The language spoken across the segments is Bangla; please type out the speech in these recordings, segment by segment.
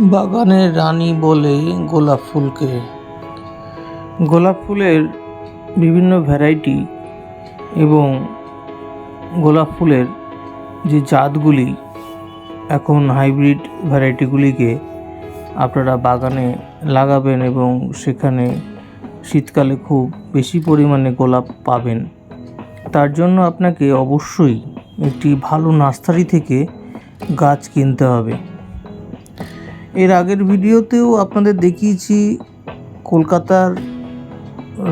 বাগানের রানী বলে গোলাপ ফুলকে। গোলাপ ফুলের বিভিন্ন ভ্যারাইটি এবং গোলাপ ফুলের যে জাতগুলি, এখন হাইব্রিড ভ্যারাইটিগুলিকে আপনারা বাগানে লাগাবেন এবং সেখানে শীতকালে খুব বেশি পরিমাণে গোলাপ পাবেন। তার জন্য আপনাকে অবশ্যই একটি ভালো নার্সারি থেকে গাছ কিনতে হবে। এর আগের ভিডিওতেও আপনাদের দেখিয়েছি কলকাতার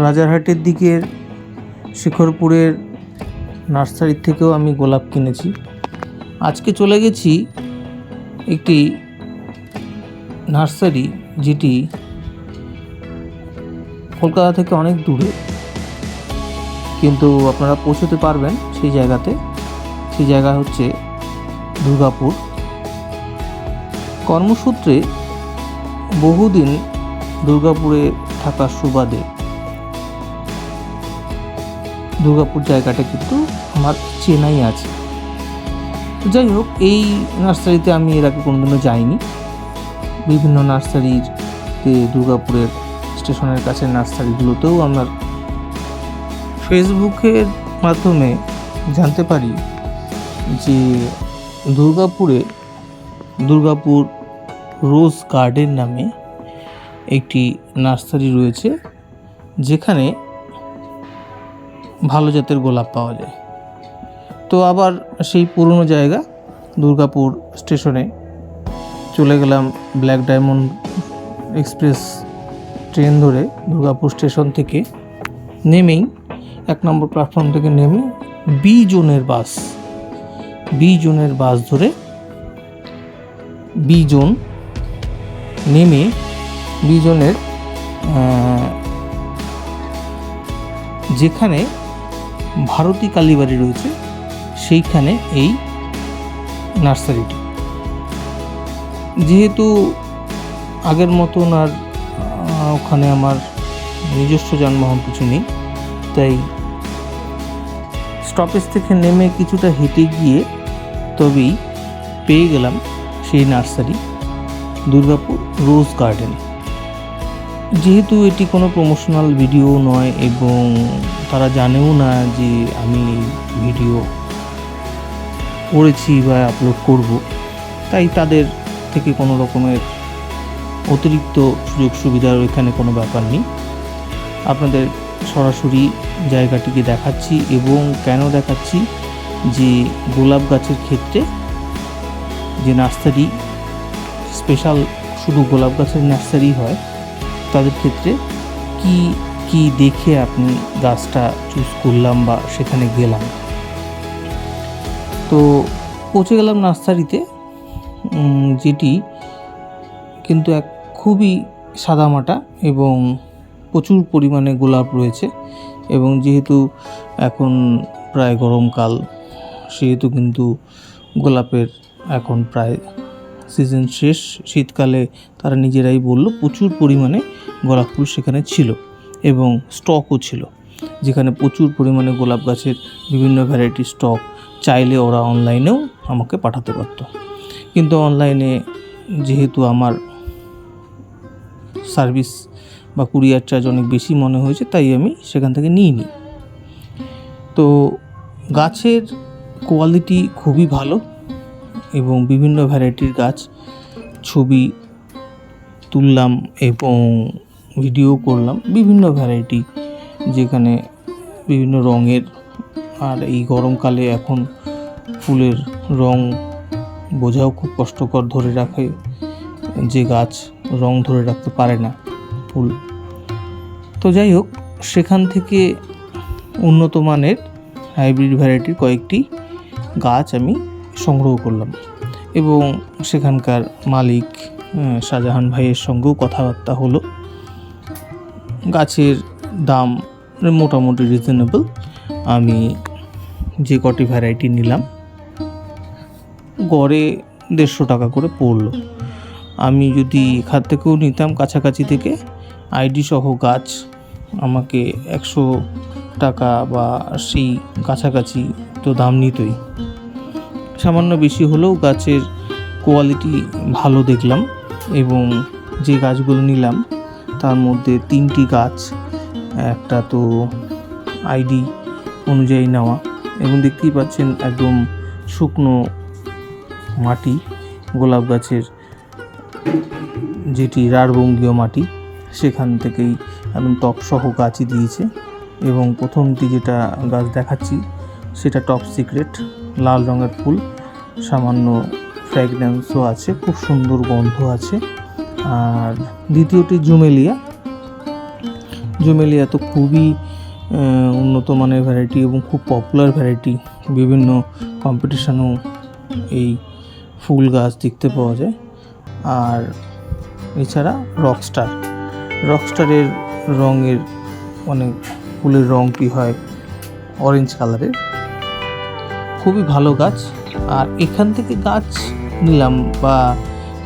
রাজারহাটের দিকের শিখরপুরের নার্সারির থেকেও আমি গোলাপ কিনেছি। আজকে চলে গেছি একটি নার্সারি যেটি কলকাতা থেকে অনেক দূরে। কিন্তু আপনারা পৌঁছতে পারবেন সেই জায়গাতে। সেই জায়গা হচ্ছে দুর্গাপুর। কর্মসূত্রে বহুদিন দুর্গাপুরে থাকার সুবাদে দুর্গাপুর জায়গাটা কিন্তু আমার চেনাই আছে। যাই হোক, এই নার্সারিতে আমি এর আগে কোনোদিনও যাইনি। বিভিন্ন নার্সারিতে দুর্গাপুরের স্টেশনের কাছে নার্সারিগুলোতেও আমার ফেসবুকের মাধ্যমে জানতে পারি যে দুর্গাপুরে দুর্গাপুর রোজ গার্ডেন নামে একটি নার্সারি রয়েছে, যেখানে ভালো জাতের গোলাপ পাওয়া যায়। তো আবার সেই পুরনো জায়গা, দুর্গাপুর স্টেশনে চলে গেলাম ব্ল্যাক ডায়মন্ড এক্সপ্রেস ট্রেন ধরে দুর্গাপুর স্টেশন থেকে। নেমেই এক নম্বর প্ল্যাটফর্ম থেকে নেমে বি জোনের বাস, বি জোনের বাস ধরে বি জোন নেমে বি জোনের আহ, যেখানে ভারতী কালীবাড়ি রয়েছে সেইখানে এই নার্সারিটি। যেহেতু আগের মতন আর ওখানে আমার নিজস্ব যানবাহন কিছু নেই তাই স্টপেজ থেকে নেমে কিছুটা হেঁটে গিয়ে তবেই পেয়ে গেলাম সেই নার্সারি। দুর্গাপুর রোজ গার্ডেন। যেহেতু এটি কোনো প্রমোশনাল ভিডিও নয় এবং তারা জানেও না যে আমি ভিডিও করেছি বা আপলোড করব, তাই তাদের থেকে কোনো রকমের অতিরিক্ত সুযোগ সুবিধার এখানে কোনো ব্যাপার নেই। আপনাদের সরাসরি জায়গাটিকে দেখাচ্ছি এবং কেন দেখাচ্ছি যে গোলাপ গাছের ক্ষেত্রে যে নার্সারি স্পেশাল শুধু গোলাপ গাছের নার্সারি হয়, তাদের ক্ষেত্রে কি কি দেখে আপনি গাছটা চুজ করলাম বা সেখানে গেলাম? তো পৌঁছে গেলাম নার্সারিতে যেটি কিন্তু এক খুবই সাদামাটা এবং প্রচুর পরিমাণে গোলাপ রয়েছে এবং যেহেতু এখন প্রায় গরমকাল, সেহেতু কিন্তু গোলাপের এখন প্রায় সিজন শেষ, শীতকালে তারা নিজেরাই বলল প্রচুর পরিমাণে গোলাপ ফুল সেখানে ছিল এবং স্টকও ছিল, যেখানে প্রচুর পরিমাণে গোলাপ গাছের বিভিন্ন ভ্যারাইটি স্টক চাইলে ওরা অনলাইনেও আমাকে পাঠাতে পারতো। কিন্তু অনলাইনে যেহেতু আমার সার্ভিস বা কুরিয়ার চার্জ অনেক বেশি মনে হয়েছে, তাই আমি সেখান থেকে নিইনি। তো গাছের কোয়ালিটি খুবই ভালো এবং বিভিন্ন ভ্যারাইটির গাছ ছবি তুললাম এবং ভিডিও করলাম বিভিন্ন ভ্যারাইটি যেখানে বিভিন্ন রঙের আর এই গরমকালে এখন ফুলের রং বোঝাও খুব কষ্টকর ধরে রাখে, যে গাছ রং ধরে রাখতে পারে না ফুল। তো যাই হোক, সেখান থেকে উন্নত মানের হাইব্রিড ভ্যারাইটির কয়েকটি গাছ আমি সংগ্রহ করলাম। এবং সেখানকার মালিক শাহজাহান ভাইয়ের সঙ্গেও কথাবার্তা হলো। গাছের দাম মোটামুটি রিজনেবল আমি যে কটি ভ্যারাইটি নিলাম, গড়ে দেড়শো টাকা করে পড়ল। আমি যদি এখান থেকেও নিতাম কাছাকাছি থেকে আইডি সহ গাছ আমাকে একশো টাকা বা সেই কাছাকাছি তো দাম নিতই। সামান্য বেশি হলেও গাছের কোয়ালিটি ভালো দেখলাম এবং যে গাছগুলো নিলাম, তার মধ্যে তিনটি গাছ, একটা তো আইডি অনুযায়ী নেওয়া এবং দেখতেই পাচ্ছেন একদম শুকনো মাটি, গোলাপ গাছের যেটি রাঢ়বঙ্গীয় মাটি, সেখান থেকেই একদম টপ সহ গাছই দিয়েছে এবং প্রথমটি যেটা গাছ দেখাচ্ছি, সেটা টপ সিক্রেট লাল রঙের ফুল, সামান্য ফ্র্যাগন্যান্সও আছে, খুব সুন্দর গন্ধ আছে। আর দ্বিতীয়টি জুমেলিয়া। জুমেলিয়া তো খুবই উন্নত মানের ভ্যারাইটি এবং খুব পপুলার ভ্যারাইটি বিভিন্ন কম্পিটিশনেও এই ফুল গাছ দেখতে পাওয়া যায়। আর এছাড়া রকস্টার রকস্টারের রঙের মানে ফুলের রঙটি হয় অরেঞ্জ কালারের খুবই ভালো গাছ। আর এখান থেকে গাছ নিলাম বা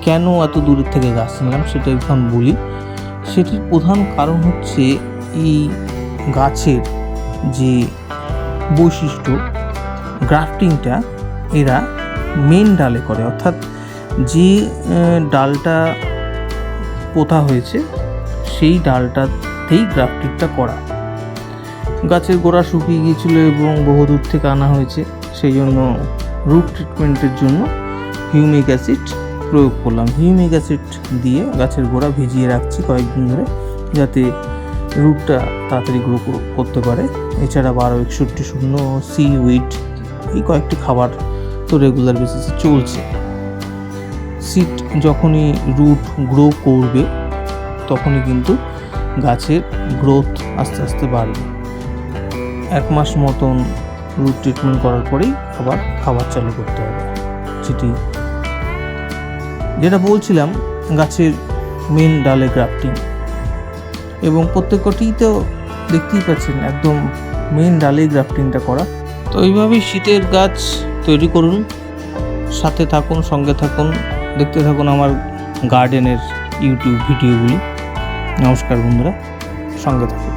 কেন এত দূরের থেকে গাছ নিলাম সেটা এখন বলি। সেটির প্রধান কারণ হচ্ছে এই গাছের যে বৈশিষ্ট্য, গ্রাফটিংটা, এরা মেন ডালে করে। অর্থাৎ যে ডালটা পোতা হয়েছে, সেই ডালটাতেই গ্রাফটিংটা করা। গাছের গোড়া শুকিয়ে গিয়েছিল এবং বহুদূর থেকে আনা হয়েছে। সেই জন্য রুট ট্রিটমেন্টের জন্য হিউমিক অ্যাসিড প্রয়োগ করলাম। হিউমিক অ্যাসিড দিয়ে গাছের গোড়া ভিজিয়ে রাখছি কয়েকদিন ধরে যাতে রুটটা তাড়াতাড়ি গ্রো করতে পারে। এছাড়া বারো একষট্টি শূন্য সি উইট এই কয়েকটি খাবার তো রেগুলার বেসিসে চলছে। সিট যখনই রুট গ্রো করবে, তখনই কিন্তু গাছের গ্রোথ আস্তে আস্তে বাড়বে। এক মাস মতন রুট ট্রিটমেন্ট করার পরেই আবার খাবার চালু করতে হবে। যেটি যেটা বলছিলাম, গাছের মেন ডালে গ্রাফটিং এবং প্রত্যেকটিই তো দেখতেই পাচ্ছেন, একদম মেন ডালে গ্রাফটিংটা করা। তো এইভাবেই শীতের গাছ তৈরি করুন। সাথে থাকুন, সঙ্গে থাকুন। দেখতে থাকুন আমার গার্ডেনের ইউটিউব ভিডিওগুলি। নমস্কার বন্ধুরা, সঙ্গে থাকুন।